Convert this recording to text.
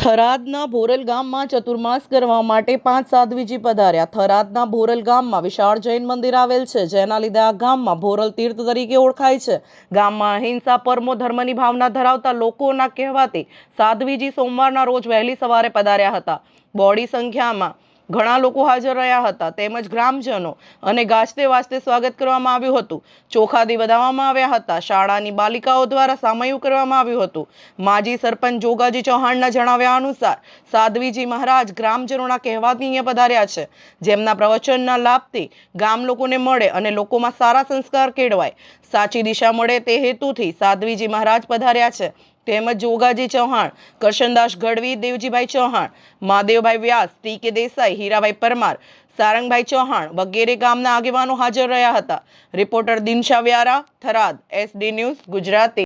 થરાદના ભોરલ ગામમાં ચતુર્માસ કરવા માટે પાંચ સાધ્વીજી પધાર્યા. થરાદના ભોરલ ગામમાં વિશાળ જૈન મંદિર આવેલ છે, જેના લીધે આ ગામમાં ભોરલ તીર્થ તરીકે ઓળખાય છે. ગામમાં અહિંસા, પરમો ધર્મની ભાવના ધરાવતા લોકોના કહેવાથી સાધ્વીજી સોમવારના રોજ વહેલી સવારે પધાર્યા હતા. બોડી સંખ્યામાં ઘણા લોકો હાજર રહ્યા હતા, તેમજ ગ્રામજનો અને ગાજતે વાજતે સ્વાગત કરવામાં આવ્યું હતું. ચોખાદી વધાવવામાં આવ્યા હતા. શાળાની બાલિકાઓ દ્વારા સામયું કરવામાં આવ્યું હતું. માજી સરપંચ જોગાજી ચૌહાણના જણાવ્યા અનુસાર, સાધ્વીજી મહારાજ ગ્રામજનોના કહેવાથી અહીંયા પધાર્યા છે. જેમના પ્રવચનના લાભથી ગામ લોકોને મળે અને લોકોમાં સારા સંસ્કાર કેળવાય. સાચી દિશા મળે તે હેતુથી સાધ્વીજી મહારાજ પધાર્યા છે. તેમજ જોગાજી ચૌહાણ, કરશનદાસ ગઢવી, દેવજીભાઈ ચૌહાણ, મહાદેવભાઈ વ્યાસ, ટી કે દેસાઈ, હીરાભાઈ પરમાર, સારંગભાઈ ચૌહાણ વગેરે ગામના આગેવાનો હાજર રહ્યા હતા. Reporter Dinsha Vyara, Tharad, SD news, Gujarati.